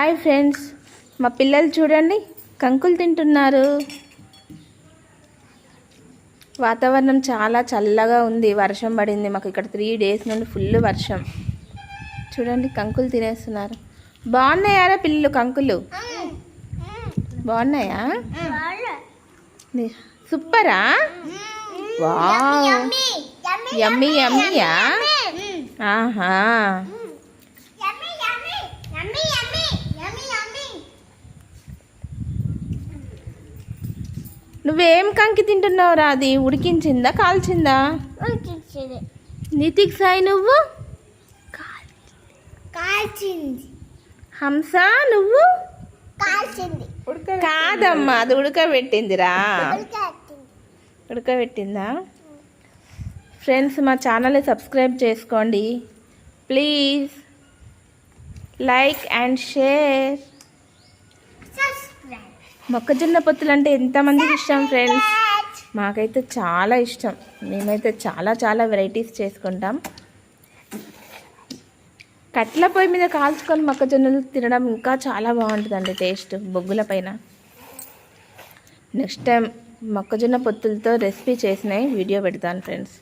Hi friends మా పిల్లలు చూడండి కంకులు తింటున్నారు. వాతావరణం చాలా చల్లగా ఉంది వర్షం పడింది. మాకు ఇక్కడ త్రీ డేస్ నుండి ఫుల్ వర్షం. చూడండి కంకులు తినేస్తున్నారు. బాగున్నాయారా పిల్లలు కంకులు? బాగున్నాయా? సూపరా? వావ్ యమ్మీ యమ్మీయా ఆహా. నువ్వేం కంకి తింటున్నావురా? అది ఉడికించిందా? కాల్చిందా? నితిక్ సాయి నువ్వు? కాల్చింది. హంస నువ్వు? కాల్చింది. కాదమ్మా అది ఉడకబెట్టిందిరా. ఉడకబెట్టింది. ఫ్రెండ్స్ మా ఛానల్ని సబ్స్క్రైబ్ చేసుకోండి. Please like and share. మొక్కజొన్న పొత్తులు అంటే ఎంతమందికి ఇష్టం ఫ్రెండ్స్ మాకైతే చాలా ఇష్టం. మేమైతే చాలా చాలా వెరైటీస్ చేసుకుంటాం. కట్ల పొయ్యి మీద కాల్చుకొని మొక్కజొన్నలు తినడం ఇంకా చాలా బాగుంటుందండి టేస్ట్ బొగ్గుల పైన. నెక్స్ట్ టైం మొక్కజొన్న పొత్తులతో రెసిపీ చేసినాయి వీడియో పెడతాను ఫ్రెండ్స్